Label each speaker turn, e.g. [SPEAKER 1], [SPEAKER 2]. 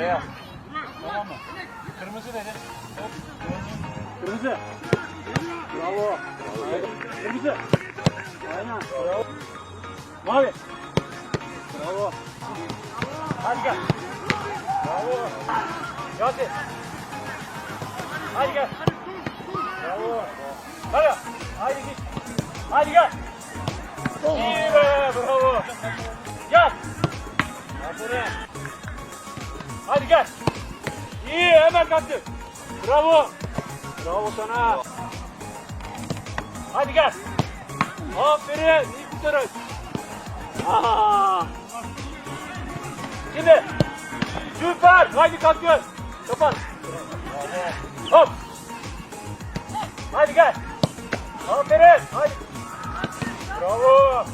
[SPEAKER 1] Beyaz. Tamam mı? Kırmızı. Hop. Kırmızı. Bravo. Kırmızı. Aynen. Bravo. Mavi. Bravo. Hadi gel. Bravo. Yasin. Hadi gel. Bravo. Hadi. Hadi git. Hadi gel. İyi be. Bravo. Gel. Aferin. Hadi gel. İyi hemen kalktı. Bravo. Bravo sana. Hadi gel. Aferin. İyi kurtarın. Aa. Şimdi. Süper. Haydi kalkıyor. Kapat. Hop. Hadi gel. Aferin. Hadi. Bravo.